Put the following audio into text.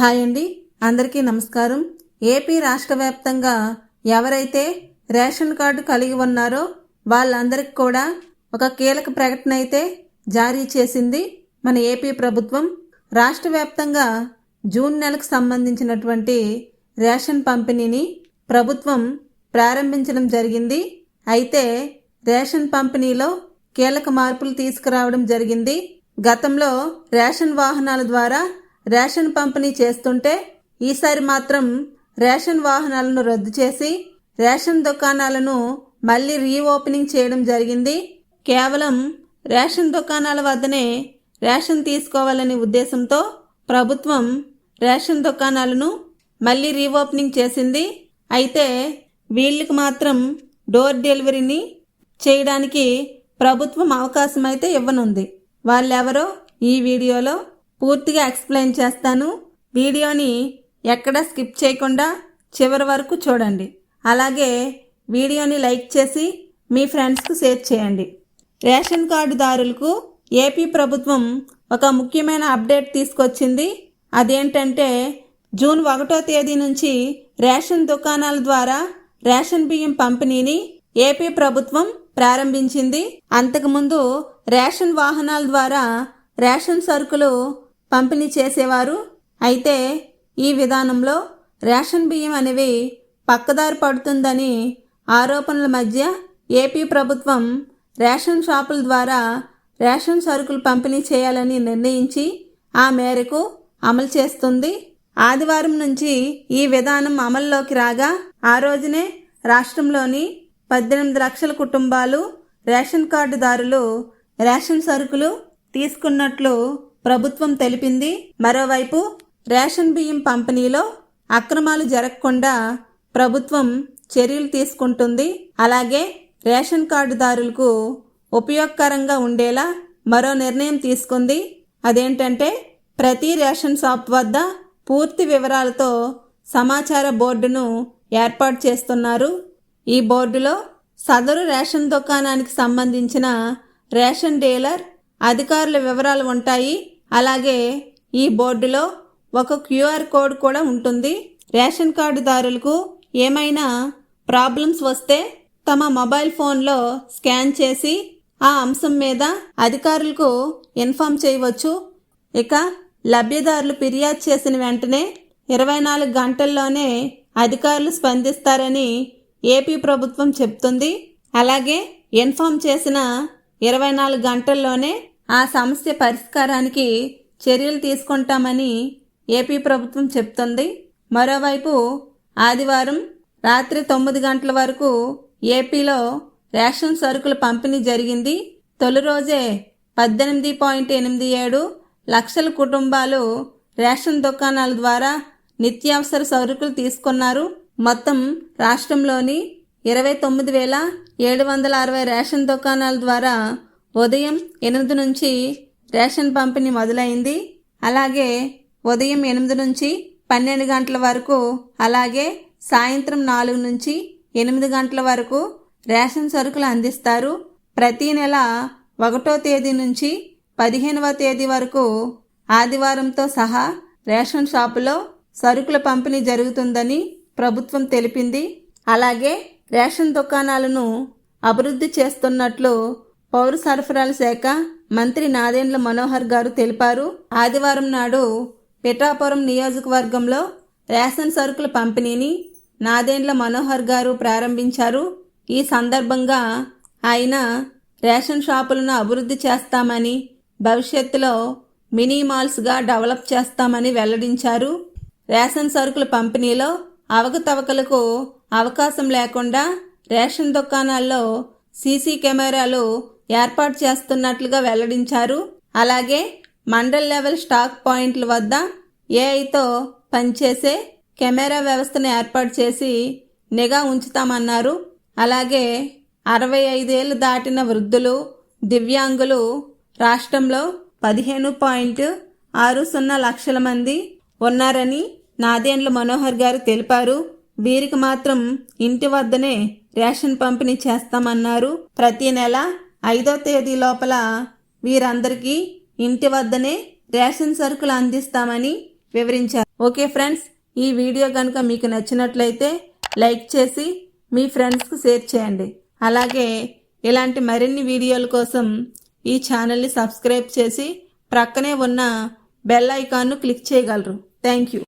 Hi అండి. అందరికీ నమస్కారం. ఏపీ రాష్ట్ర వ్యాప్తంగా ఎవరైతే రేషన్ కార్డు కలిగి ఉన్నారో వాళ్ళందరికీ కూడా ఒక కీలక ప్రకటన అయితే జారీ చేసింది మన ఏపీ ప్రభుత్వం. రాష్ట్ర వ్యాప్తంగా జూన్ నెలకు సంబంధించినటువంటి రేషన్ పంపిణీని ప్రభుత్వం ప్రారంభించడం జరిగింది. అయితే రేషన్ పంపిణీలో కీలక మార్పులు తీసుకురావడం జరిగింది. గతంలో రేషన్ వాహనాల ద్వారా రేషన్ పంపిణీ చేస్తుంటే ఈసారి మాత్రం రేషన్ వాహనాలను రద్దు చేసి రేషన్ దుకాణాలను మళ్ళీ రీఓపెనింగ్ చేయడం జరిగింది. కేవలం రేషన్ దుకాణాల వద్దనే రేషన్ తీసుకోవాలనే ఉద్దేశంతో ప్రభుత్వం రేషన్ దుకాణాలను మళ్ళీ రీఓపెనింగ్ చేసింది. అయితే వీళ్ళకి మాత్రం డోర్ డెలివరీని చేయడానికి ప్రభుత్వం అవకాశం అయితే ఇవ్వనుంది. వాళ్ళెవరో ఈ వీడియోలో పూర్తిగా ఎక్స్ప్లెయిన్ చేస్తాను. వీడియోని ఎక్కడ స్కిప్ చేయకుండా చివరి వరకు చూడండి. అలాగే వీడియోని లైక్ చేసి మీ ఫ్రెండ్స్కు షేర్ చేయండి. రేషన్ కార్డుదారులకు ఏపీ ప్రభుత్వం ఒక ముఖ్యమైన అప్డేట్ తీసుకొచ్చింది. అదేంటంటే జూన్ ఒకటో తేదీ నుంచి రేషన్ దుకాణాల ద్వారా రేషన్ బియ్యం పంపిణీని ఏపీ ప్రభుత్వం ప్రారంభించింది. అంతకుముందు రేషన్ వాహనాల ద్వారా రేషన్ సరుకులు పంపిణీ చేసేవారు. అయితే ఈ విధానంలో రేషన్ బియ్యం అనేవి పక్కదారి పడుతుందని ఆరోపణల మధ్య ఏపీ ప్రభుత్వం రేషన్ షాపుల ద్వారా రేషన్ సరుకులు పంపిణీ చేయాలని నిర్ణయించి ఆ మేరకు అమలు చేస్తుంది. ఆదివారం నుంచి ఈ విధానం అమల్లోకి రాగా ఆ రోజునే రాష్ట్రంలోని పద్దెనిమిది లక్షల కుటుంబాలు రేషన్ కార్డుదారులు రేషన్ సరుకులు తీసుకున్నట్లు ప్రభుత్వం తెలిపింది. మరోవైపు రేషన్ బియ్యం పంపిణీలో అక్రమాలు జరగకుండా ప్రభుత్వం చర్యలు తీసుకుంటుంది. అలాగే రేషన్ కార్డుదారులకు ఉపయోగకరంగా ఉండేలా మరో నిర్ణయం తీసుకుంది. అదేంటంటే ప్రతి రేషన్ షాప్ వద్ద పూర్తి వివరాలతో సమాచార బోర్డును ఏర్పాటు చేస్తున్నారు. ఈ బోర్డులో సదరు రేషన్ దుకాణానికి సంబంధించిన రేషన్ డీలర్ అధికారుల వివరాలు ఉంటాయి. అలాగే ఈ బోర్డులో ఒక క్యూఆర్ కోడ్ కూడా ఉంటుంది. రేషన్ కార్డుదారులకు ఏమైనా ప్రాబ్లమ్స్ వస్తే తమ మొబైల్ ఫోన్లో స్కాన్ చేసి ఆ అంశం మీద అధికారులకు ఇన్ఫామ్ చేయవచ్చు. ఇక లబ్ధిదారులు ఫిర్యాదు చేసిన వెంటనే ఇరవై నాలుగు గంటల్లోనే అధికారులు స్పందిస్తారని ఏపీ ప్రభుత్వం చెప్తుంది అలాగే ఇన్ఫామ్ చేసిన ఇరవై నాలుగు గంటల్లోనే ఆ సమస్య పరిష్కారానికి చర్యలు తీసుకుంటామని ఏపీ ప్రభుత్వం చెప్తుంది. మరోవైపు ఆదివారం రాత్రి తొమ్మిది గంటల వరకు ఏపీలో రేషన్ సరుకుల పంపిణీ జరిగింది. తొలి రోజే పద్దెనిమిది పాయింట్ ఎనిమిది ఏడు లక్షల కుటుంబాలు రేషన్ దుకాణాల ద్వారా నిత్యావసర సరుకులు తీసుకున్నారు. మొత్తం రాష్ట్రంలోని ఇరవై తొమ్మిది వేల ఏడు వందల అరవై రేషన్ దుకాణాల ద్వారా ఉదయం ఎనిమిది నుంచి రేషన్ పంపిణీ మొదలైంది. అలాగే ఉదయం ఎనిమిది నుంచి పన్నెండు గంటల వరకు అలాగే సాయంత్రం నాలుగు నుంచి ఎనిమిది గంటల వరకు రేషన్ సరుకులు అందిస్తారు. ప్రతి నెల ఒకటో తేదీ నుంచి పదిహేనవ తేదీ వరకు ఆదివారంతో సహా రేషన్ షాపులో సరుకుల పంపిణీ జరుగుతుందని ప్రభుత్వం తెలిపింది. అలాగే రేషన్ దుకాణాలను అభివృద్ధి చేస్తున్నట్లు పౌర సరఫరాల శాఖ మంత్రి నాదెండ్ల మనోహర్ గారు తెలిపారు. ఆదివారం నాడు పిఠాపురం నియోజకవర్గంలో రేషన్ సరుకుల పంపిణీని నాదెండ్ల మనోహర్ గారు ప్రారంభించారు. ఈ సందర్భంగా ఆయన రేషన్ షాపులను అభివృద్ధి చేస్తామని భవిష్యత్తులో మినీ మాల్స్గా డెవలప్ చేస్తామని వెల్లడించారు. రేషన్ సరుకుల పంపిణీలో అవకతవకలకు అవకాశం లేకుండా రేషన్ దుకాణాల్లో సీసీ కెమెరాలు ఏర్పాటు చేస్తున్నట్లుగా వెల్లడించారు. అలాగే మండల్ లెవెల్ స్టాక్ పాయింట్ల వద్ద ఏఐతో పనిచేసే కెమెరా వ్యవస్థను ఏర్పాటు చేసి నిఘా ఉంచుతామన్నారు. అలాగే అరవై ఐదేళ్ళు దాటిన వృద్ధులు దివ్యాంగులు రాష్ట్రంలో పదిహేను పాయింట్ ఆరు సున్నా లక్షల మంది ఉన్నారని నాదేండ్ల మనోహర్ గారు తెలిపారు. వీరికి మాత్రం ఇంటి వద్దనే రేషన్ పంపిణీ చేస్తామన్నారు. ప్రతి నెల ఐదో తేదీ లోపల వీరందరికీ ఇంటి వద్దనే రేషన్ సరుకులు అందిస్తామని వివరించారు. ఓకే ఫ్రెండ్స్ ఈ వీడియో కనుక మీకు నచ్చినట్లయితే లైక్ చేసి మీ ఫ్రెండ్స్కు షేర్ చేయండి. అలాగే ఇలాంటి మరిన్ని వీడియోల కోసం ఈ ఛానల్ని సబ్స్క్రైబ్ చేసి ప్రక్కనే ఉన్న బెల్ ఐకాన్ను క్లిక్ చేయగలరు. Thank you.